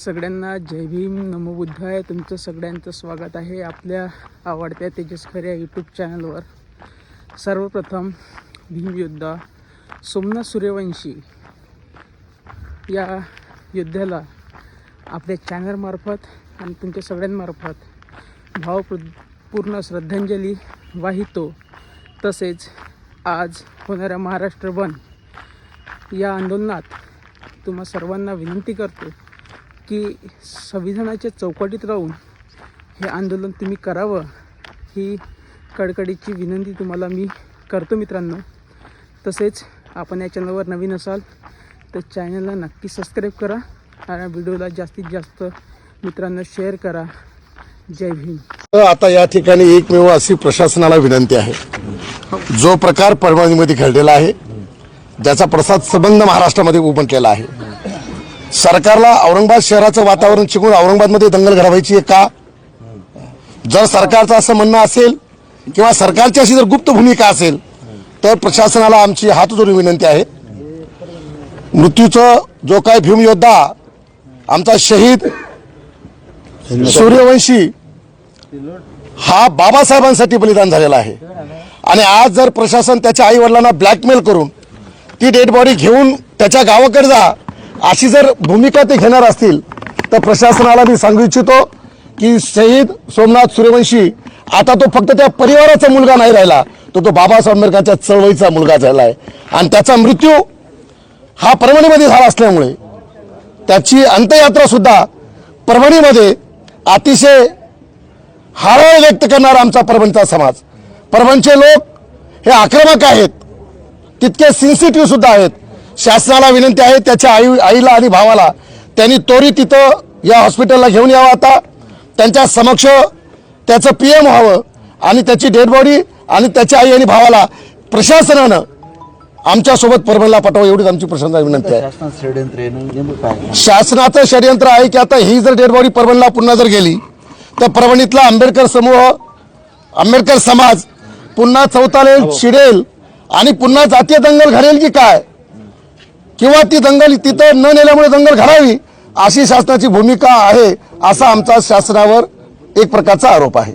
सगळ्यांना जय भीम नमो बुद्धाय. तुमचं सगळ्यांचं स्वागत आहे आपल्या आवडत्या तेजस खऱ्या यूट्यूब चॅनलवर सर्वप्रथम भीमयोद्धा सोमनाथ सूर्यवंशी या योद्ध्याला आपल्या चॅनलमार्फत आणि तुमच्या सगळ्यांमार्फत भावपूर्ण पूर्ण श्रद्धांजली वाहितो. तसेच आज होणाऱ्या महाराष्ट्र बंद या आंदोलनात तुम्हा सर्वांना विनंती करतो की संविधानाच्या चौकटीत राहून हे आंदोलन तुम्ही करावं ही कडकडीची विनंती तुम्हाला मी करतो मित्रांनो. तसेच आपण या चॅनलवर नवीन असाल तर चॅनलला नक्की सबस्क्राईब करा आणि व्हिडिओला जास्तीत जास्त मित्रांनो शेअर करा. जय भीम. तर आता या ठिकाणी एकमेव अशी प्रशासनाला विनंती आहे. जो प्रकार परभणीमध्ये घडलेला आहे ज्याचा प्रसाद संबंध महाराष्ट्रामध्ये उमटलेला आहे. सरकारला औरंगाबाद शहराचं वातावरण शिकून औरंगाबादमध्ये दंगल घडवायची आहे का? जर सरकारचं असं म्हणणं असेल किंवा सरकारची अशी जर गुप्त भूमिका असेल तर प्रशासनाला आमची हात जोडून विनंती आहे. मृत्यूचं जो काय भीमयोद्धा आमचा शहीद सूर्यवंशी हा बाबासाहेबांसाठी बलिदान झालेला आहे. आणि आज जर प्रशासन त्याच्या आई वडिलांना ब्लॅकमेल करून ती डेड बॉडी घेऊन त्याच्या गावाकडे जा अशी जर भूमिका ते घेणार असतील तर प्रशासनाला मी सांगू इच्छितो की शहीद सोमनाथ सूर्यवंशी आता तो फक्त त्या परिवाराचा मुलगा नाही राहिला तो तो बाबासाहेब आंबेडकरच्या चळवळीचा मुलगा झाला आहे. आणि त्याचा मृत्यू हा परभणीमध्ये झाला असल्यामुळे त्याची अंत्ययात्रासुद्धा परभणीमध्ये अतिशय हळहळ व्यक्त करणारा आमचा परभणीचा समाज. परभणचे लोक हे आक्रमक आहेत तितके सेन्सिटिव्ह सुद्धा आहेत. शासनाला विनंती आहे त्याच्या आई आईला आणि भावाला त्यांनी त्वरित तिथं या हॉस्पिटलला घेऊन यावं आता. त्यांच्या समक्ष त्याचं पी एम व्हावं आणि त्याची डेड बॉडी आणि त्याच्या आई आणि भावाला प्रशासनानं आमच्यासोबत परभणीला पाठवा एवढीच आमची प्रशासनाला विनंती आहे. शासनाचं षडयंत्र आहे की आता ही जर डेड बॉडी परभणीला पुन्हा जर गेली तर परभणीतला आंबेडकर समूह आंबेडकर समाज पुन्हा चौतालेल चिडेल आणि पुन्हा जातीय दंगल घडेल की काय? किंवा ती दंगल तिथं न नेल्यामुळे दंगल घडावी अशी शासनाची भूमिका आहे असा आमचा शासनावर एक प्रकारचा आरोप आहे.